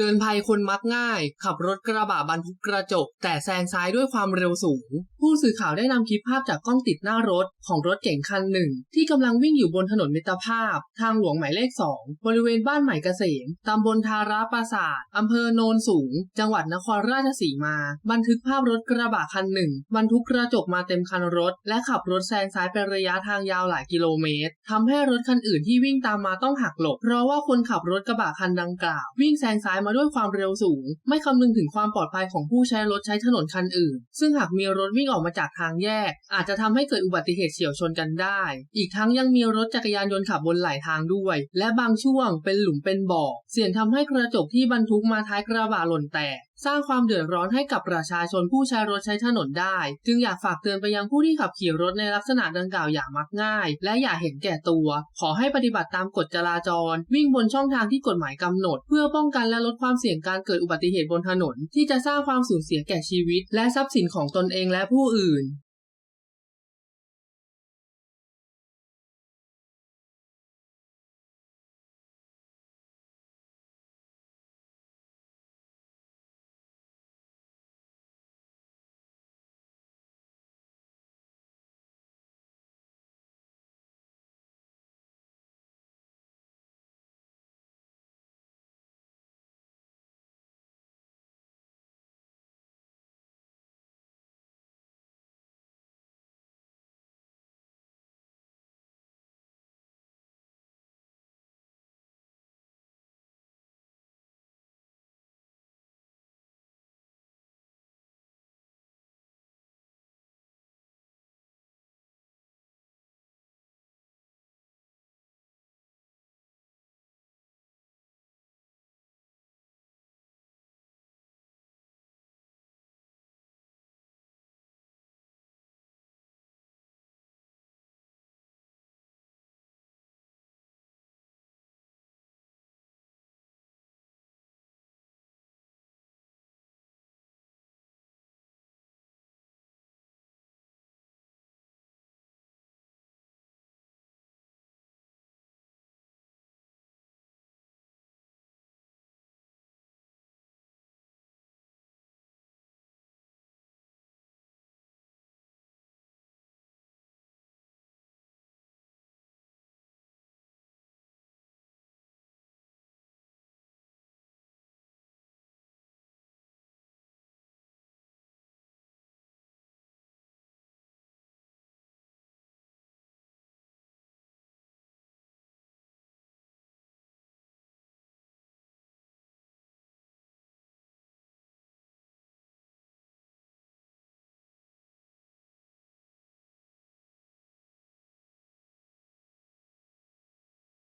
เตือนภัยคนมักง่าย ขับรถกระบะบรรทุกกระจก แต่แซงซ้ายด้วยความเร็วสูง ผู้สื่อข่าวได้นำคลิปภาพจากกล้องติดหน้ารถของรถเก๋งคันหนึ่ง ที่กำลังวิ่งอยู่บนถนนมิตรภาพ ทางหลวงหมายเลข 2 บริเวณบ้านใหม่เกษมตำบลทาราปราสาทอำเภอโนนสูง จังหวัดนครราชสีมา บันทึกภาพรถกระบะคันหนึ่งบรรทุกกระจกมาเต็มคันรถ และขับรถแซงซ้ายเป็นระยะทางยาวหลายกิโลเมตรทำให้รถคันอื่นที่วิ่งตามมาต้องหักหลบ เพราะว่าคนขับรถกระบะคันดังกล่าว วิ่งแซงซ้ายมาด้วยความเร็วสูง ไม่คำนึงถึงความปลอดภัยของผู้ใช้รถใช้ถนนคันอื่น ซึ่งหากมีรถวิ่งออกมาจากทางแยก อาจจะทำให้เกิดอุบัติเหตุเฉียวชนกันได้ อีกทั้งยังมีรถจักรยานยนต์ขับบนไหลทางด้วย และบางช่วงเป็นหลุมเป็นบ่อ เสี่ยงทำให้กระจกที่บรรทุกมาท้ายกระบะหล่นแตกสร้างความเดือดร้อนให้กับประชาชนผู้ใช้รถใช้ถนนได้ จึงอยากฝากเตือนไปยังผู้ที่ขับขี่รถในลักษณะดังกล่าวอย่างมักง่าย และอย่าเห็นแก่ตัว ขอให้ปฏิบัติตามกฎจราจร วิ่งบนช่องทางที่กฎหมายกำหนด เพื่อป้องกันและลดความเสี่ยงการเกิดอุบัติเหตุบนถนน ที่จะสร้างความสูญเสียแก่ชีวิต และทรัพย์สินของตนเองและผู้อื่น